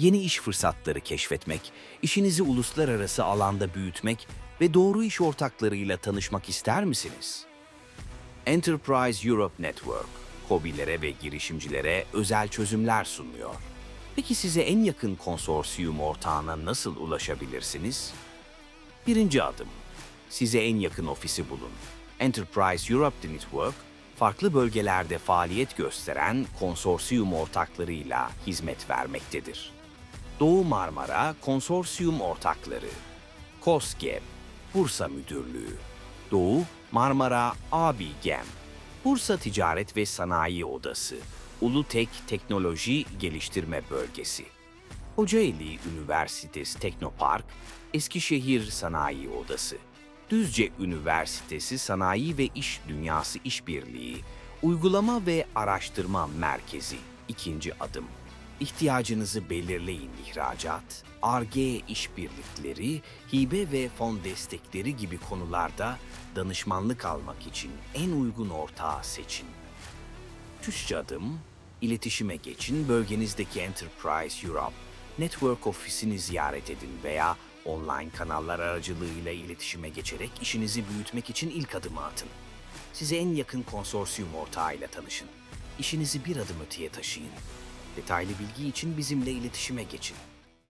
Yeni iş fırsatları keşfetmek, işinizi uluslararası alanda büyütmek ve doğru iş ortaklarıyla tanışmak ister misiniz? Enterprise Europe Network, hobilere ve girişimcilere özel çözümler sunuyor. Peki size en yakın konsorsiyum ortağına nasıl ulaşabilirsiniz? Birinci adım. Size en yakın ofisi bulun. Enterprise Europe Network, farklı bölgelerde faaliyet gösteren konsorsiyum ortaklarıyla hizmet vermektedir. Doğu Marmara Konsorsiyum Ortakları, KOSGEB, Bursa Müdürlüğü, Doğu Marmara ABİGEM, Bursa Ticaret ve Sanayi Odası, Ulutek Teknoloji Geliştirme Bölgesi, Kocaeli Üniversitesi Teknopark, Eskişehir Sanayi Odası, Düzce Üniversitesi Sanayi ve İş Dünyası İşbirliği, Uygulama ve Araştırma Merkezi, ikinci adım. İhtiyacınızı belirleyin ihracat, ARGE işbirlikleri, hibe ve fon destekleri gibi konularda danışmanlık almak için en uygun ortağı seçin. Üçüncü adım, iletişime geçin, bölgenizdeki Enterprise Europe Network ofisini ziyaret edin veya online kanallar aracılığıyla iletişime geçerek işinizi büyütmek için ilk adımı atın. Size en yakın konsorsiyum ortağıyla tanışın. İşinizi bir adım öteye taşıyın. Detaylı bilgi için bizimle iletişime geçin.